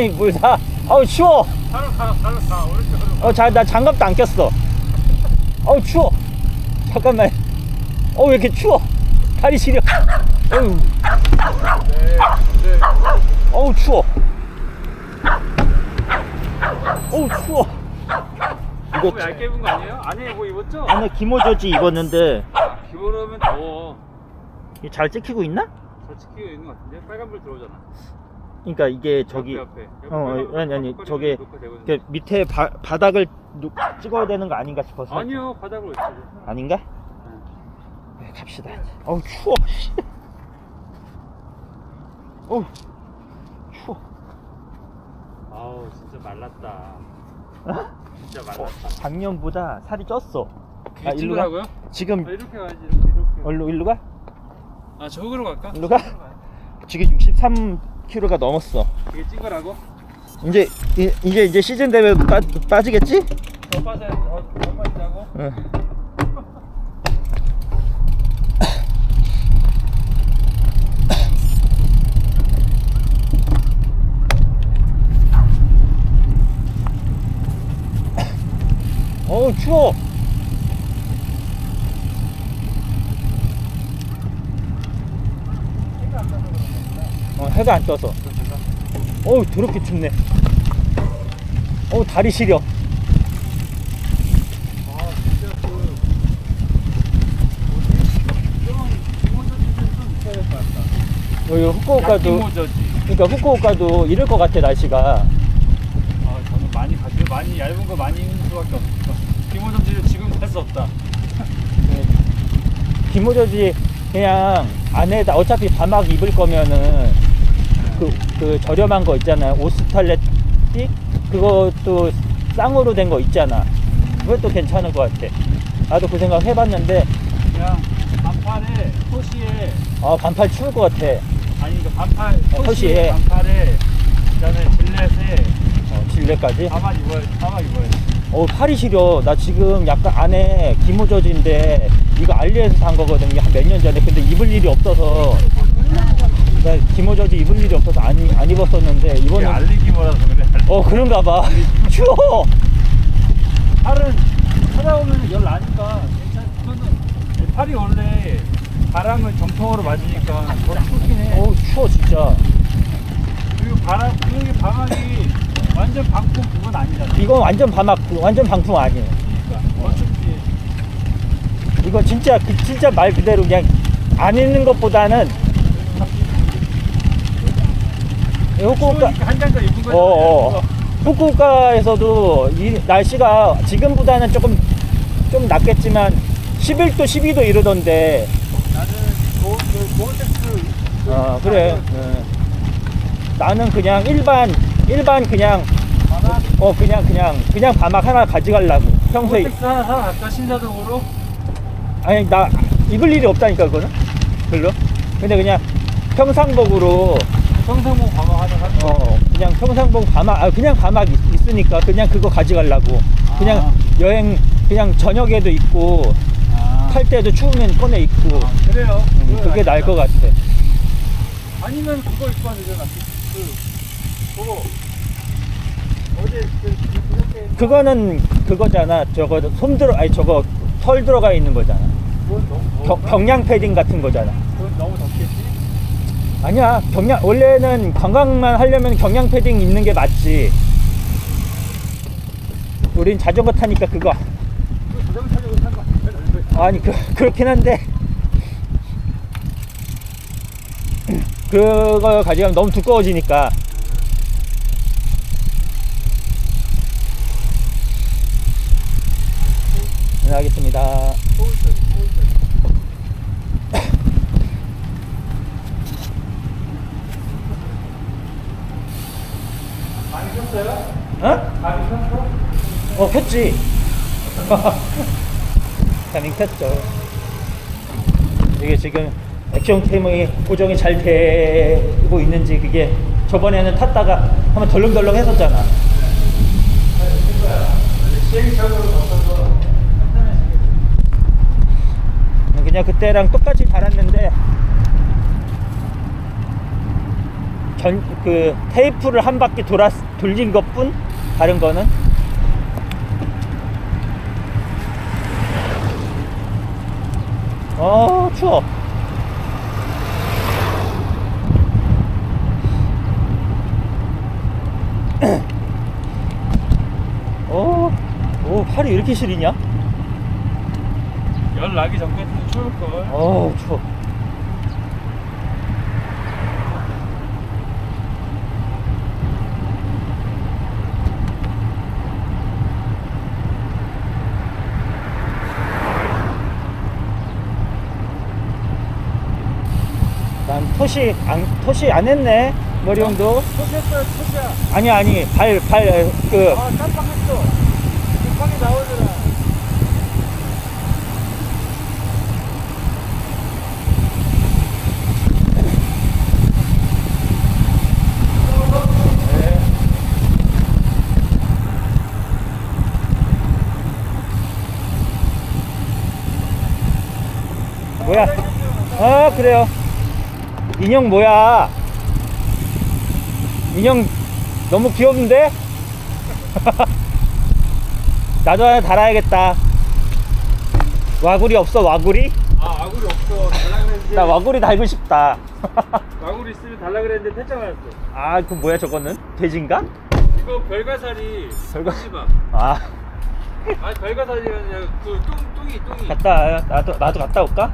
아이 물 사. 아우 추워. 바로 가, 바로 가. 오른쪽으로. 어, 자, 나 장갑도 안 꼈어. 어우, 추워. 잠깐만. 어, 왜 이렇게 추워? 다리 시려. 어우, 네. 네. 어우, 추워. 어우, 추워. 이거 너무 얇게 입은 거 아니에요? 안에 뭐 입었죠? 안에 기모저지 입었는데 아, 비 오면 더워. 이게 잘 찍히고 있나? 저 지키고 있는 거 같은데? 빨간불 들어오잖아. 그러니까 이게 저기 옆에, 옆에. 어, 아니 아니 저게 그 밑에 바, 바닥을 누- 찍어야 되는 거 아닌가 싶어서 거. 아니요, 바닥으로 있어요. 아닌가? 네, 갑시다. 어우 추워. 씨. 어우 추워. 아우, 진짜 말랐다. 어? 진짜 어, 말랐다. 작년보다 살이 쪘어. 아, 일로 가? 찍으라고요? 지금 아, 이렇게 가야지, 이렇게. 이렇게. 얼로 일로 가? 아, 저기로 갈까? 일로 가? 지금 63kg가 넘었어. 이게 찍으라고? 이제 이, 이제 이제 시즌 되면 빠, 빠지겠지? 더 빠져야 더, 더 빠지자고? 응. 어우 추워. 어, 해가 안 떠서. 어우 더럽게 춥네. 어우 다리 시려. 같다. 여기 후쿠오카도. 그러니까 후쿠오카도 이럴 것 같아 날씨가. 아, 저는 많이 가지고 많이 얇은 거 많이 입는 수밖에 없어. 기모저지를 지금 할 수 없다. 기모저지 그냥 안에다 어차피 바막 입을 거면은 그, 그 저렴한 거 있잖아 오스탈렛 띠 그것도 쌍으로 된 거 있잖아. 그것도 괜찮은 것 같아. 나도 그 생각 해봤는데. 그냥 반팔에 토시에. 아 반팔 추울 것 같아. 아니 그 반팔 어, 토시에 토시에. 반팔에 그 다음에 질렛에. 어, 질레까지? 가만 입어야 가만 입어야 어 팔이 시려. 나 지금 약간 안에 기모저지인데 이거 알리에서 산 거거든 요. 한 몇 년 전에. 근데 입을 일이 없어서 나 기모저지 입을 일이 없어서 안, 안 입었었는데 이게 이번엔 알리기모라서 그래. 어 그런가 봐 추워 팔은 찾아오면 열 나니까 괜찮. 이거는 팔이 원래 바람을 정통으로 맞으니까 더 춥긴 해. 어우 추워 진짜 그리고 바람 그게 방학이 완전 방풍 그건 아니잖아. 이건 완전 바막 완전 방풍 아니에요 그러니까 더 춥지. 이거 진짜 그- 진짜 말 그대로 그냥 안 입는 것보다는 이 후쿠오카 추우니까 한 장더 입은 거잖아. 어, 어. 후쿠오카에서도 이 날씨가 지금보다는 조금 좀 낫겠지만 11도 12도 이러던데 나는 고, 그 고텍스 어 그래 예. 나는 그냥 일반 일반 그냥 바람 어 그냥 그냥 그냥 바막 하나 가져가려고 평소에 고텍스 하나 사러 갈까 신사동으로? 아니 나 입을 일이 없다니까 그거는 별로 근데 그냥 평상복으로 성상봉 방어 하나 사. 어 그냥 평상복 바막 아 그냥 있, 있으니까 그냥 그거 가져가려고 그냥 아. 여행 그냥 저녁에도 입고 아, 탈 때도 추우면 꺼내 입고 아, 그래요. 음, 그게 나을 것 같아 아니면 그거 입고 하면 되잖아. 그, 그 그거 어제 그 그렇게 그거는 그거잖아 저거 솜 들어 아니 저거 털 들어가 있는 거잖아 겨? 경량 패딩 같은 거잖아. 아니야 경량 원래는 관광만 하려면 경량 패딩 입는 게 맞지. 우린 자전거 타니까 그거? 아니 그, 그렇긴 한데. 그거 가져가면 너무 두꺼워지니까. 네 알겠습니다 많이 폈어요? 어? 많이 폈어? 어 폈지 타밍 폈죠 이게 지금 액션 캠의 고정이 잘 되고 있는지 그게 저번에는 탔다가 한번 덜렁덜렁 했었잖아 편안하시게. 그냥 그때랑 똑같이 달았는데 전 그 테이프를 한 바퀴 돌아 돌린 것뿐 다른 거는 어 추워 어, 오 팔이 왜 이렇게 시리냐? 열 나기 전까지는 추울걸. 어우 추워 토시 안 토시 안 했네 머리 형도 토시했어요, 토시야. 아니 아니 발 발 그 아, 깜빡했어. 급하게 나오더라. 뭐야 아 그래요 인형 뭐야 인형 너무 귀엽는데 나도 하나 달아야겠다 와구리 없어 와구리 아, 아구리 없어. 달라 그랬는데. 나 와구리 달고 싶다 아구리 있으면 달라 그랬는데 퇴짜 맞았어. 아 그 뭐야 저거는 돼지인가 이거 별가살이. 별가- 봐. 아 아, 별가살이 아니라 그 뚱, 뚱이, 뚱이. 갔다. 나도 나도 갔다 올까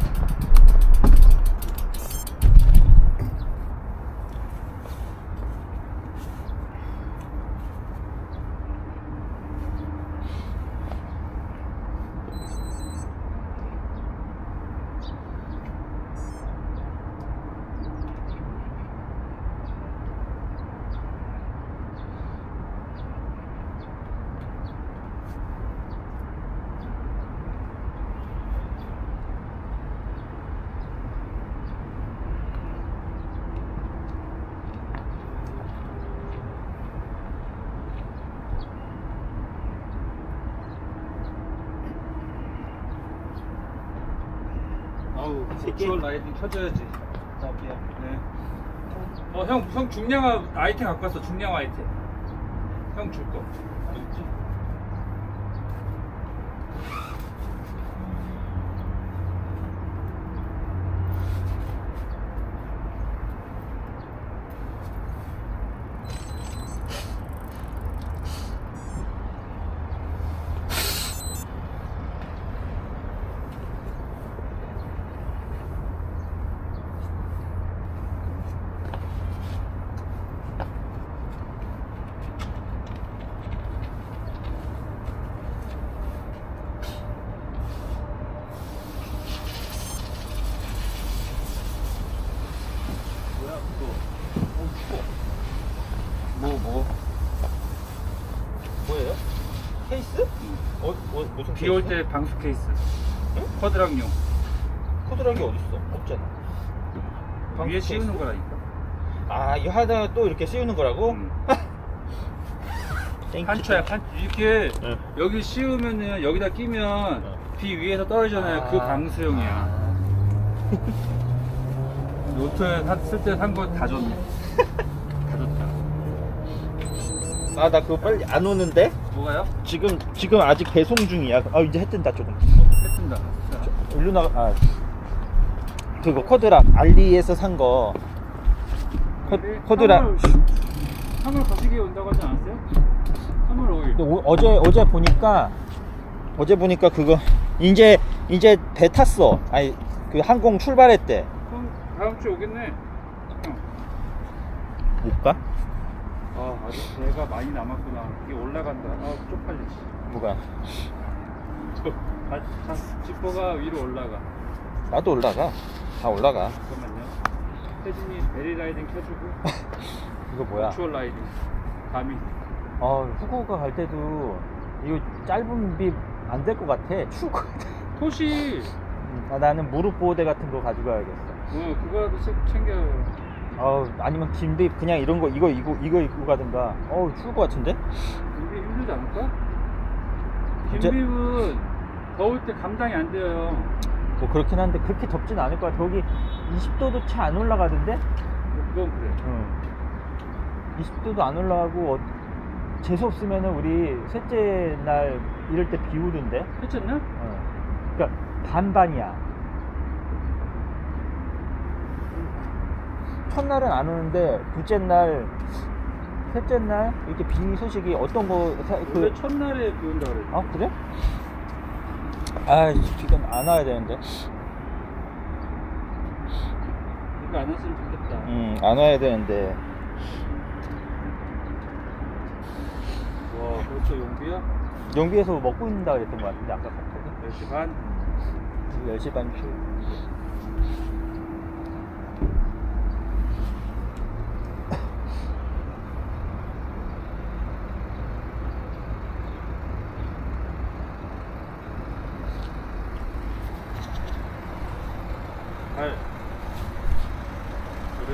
주얼 라이팅 켜줘야지. 갈게요 네. 어, 형, 형 중량화 아이템 갖고 왔어. 중량화 아이템. 형 줄 거. 뭐야 그거 어 추워 뭐 뭐? 뭐예요? 케이스? 어, 어 무슨 비 올 때 방수 케이스. 쿼드랑용. 코드란 게 어딨어? 없잖아 방수 위에 케이스? 씌우는 거라니까. 아 이거 하다가 또 이렇게 씌우는 거라고? 음. 땡큐. 판초야, 판 이렇게 응. 여기 씌우면은 여기다 끼면 응. 비 위에서 떨어지잖아요. 그 아. 방수용이야. 노트 쓸 때 산 거 다 줬네. 아 나 그거 빨리 안 오는데? 뭐가요? 지금 지금 아직 배송 중이야 아 이제 해 뜬다 조금 했습니다. 올려나 아 그거 코드락 알리에서 산거 코드락 3월 거시기에 온다고 하지 않았어요? 3월 5일. 근데 오- 어제 어제 보니까 어제 보니까 그거 이제 이제 배 탔어. 아니 그 항공 출발했대. 그럼 다음 주에 오겠네. 형. 못 가? 아, 아직 배가 많이 남았구나. 이게 올라간다. 아, 쪽팔리지. 뭐가? 저, 아, 자, 지퍼가 위로 올라가. 나도 올라가. 다 올라가. 잠깐만요. 혜진이 베리 라이딩 켜주고. 이거 뭐야? 추월 라이딩. 감히. 어 후쿠오카 갈 때도 이거 짧은 비안될 것 같아. 추울 것 같아. 토시. 음, 아, 나는 무릎 보호대 같은 거 가져가야겠어. 어, 그거라도 책 챙겨요. 어 아니면 긴비 그냥 이런 거 이거 이거 이거 입고 가든가. 어우 추울 것 같은데? 이게 힘들지 않을까? 진짜- 김비은 더울 때 감당이 안 돼요. 뭐 그렇긴 한데 그렇게 덥진 않을 것 같아. 여기 20도도 채 안 올라가던데? 그건 그래. 응. 20도도 안 올라가고 어, 재수 없으면은 우리 셋째 날 이럴 때비 오던데. 했었나? 어. 그러니까 반반이야. 첫날은 안 오는데 둘째 날, 셋째 날 이렇게 비 소식이 어떤 거 사- 원래 그 첫날에 비 온다 그래. 아 그래? 아 비가 안 와야 되는데. 이거 안 왔으면 좋겠다. 음 안 와야 되는데. 와, 벌써 용비야? 용비에서 먹고 있는다 그랬던 것 같은데 아까 카톡에 10시 반? 10시 반쯤.